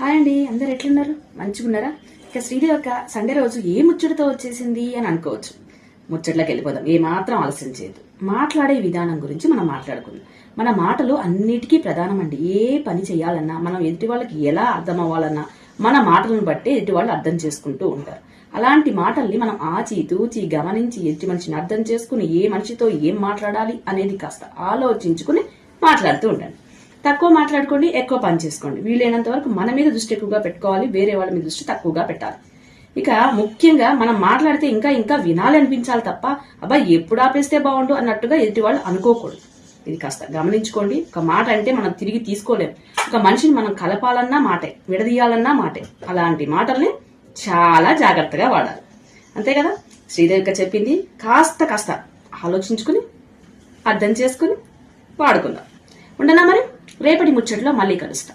Hi అండి అందరు ఎట్లున్నారు? మంచిగున్నారా? ఇక శ్రీదేవి యొక్క సండే రోజు ఏ ముచ్చటతో వచ్చేసింది అని అనుకోవచ్చు. ముచ్చట్లోకి వెళ్ళిపోదాం. ఏ మాత్రం ఆలస్యం చేయదు మాట్లాడే విధానం గురించి మనం మాట్లాడుకుందాం. మన మాటలు అన్నిటికీ ప్రధానమండి. ఏ పని చేయాలన్నా మనం ఎదుటి వాళ్ళకి ఎలా అర్థం అవ్వాలన్నా మన మాటలను బట్టి ఎదుటి వాళ్ళు అర్థం చేసుకుంటూ ఉంటారు. అలాంటి మాటల్ని మనం ఆచి తూచి గమనించి ఎదుటి మనిషిని అర్థం చేసుకుని ఏ మనిషితో ఏం మాట్లాడాలి అనేది కాస్త ఆలోచించుకుని మాట్లాడుతూ ఉండండి. తక్కువ మాట్లాడుకోండి ఎక్కువ పని చేసుకోండి. వీలైనంత వరకు మన మీద దృష్టి ఎక్కువగా పెట్టుకోవాలి వేరే వాళ్ళ మీద దృష్టి తక్కువగా పెట్టాలి. ఇక ముఖ్యంగా మనం మాట్లాడితే ఇంకా ఇంకా వినాలి అనిపించాలి తప్ప అబ్బా ఎప్పుడు ఆపేస్తే బాగుండు అన్నట్టుగా ఎదుటి వాళ్ళు అనుకోకూడదు. ఇది కాస్త గమనించుకోండి. ఒక మాట అంటే మనం తిరిగి తీసుకోలేం. ఒక మనిషిని మనం కలపాలన్నా మాటే విడదీయాలన్నా మాటే. అలాంటి మాటల్ని చాలా జాగ్రత్తగా వాడాలి. అంతే కదా? శ్రీదేవిక చెప్పింది. కాస్త కాస్త ఆలోచించుకుని అర్థం చేసుకుని వాడుకుందాం. ఉండనా మరి? రేపటి ముచ్చట్లో మళ్ళీ కలుస్తా.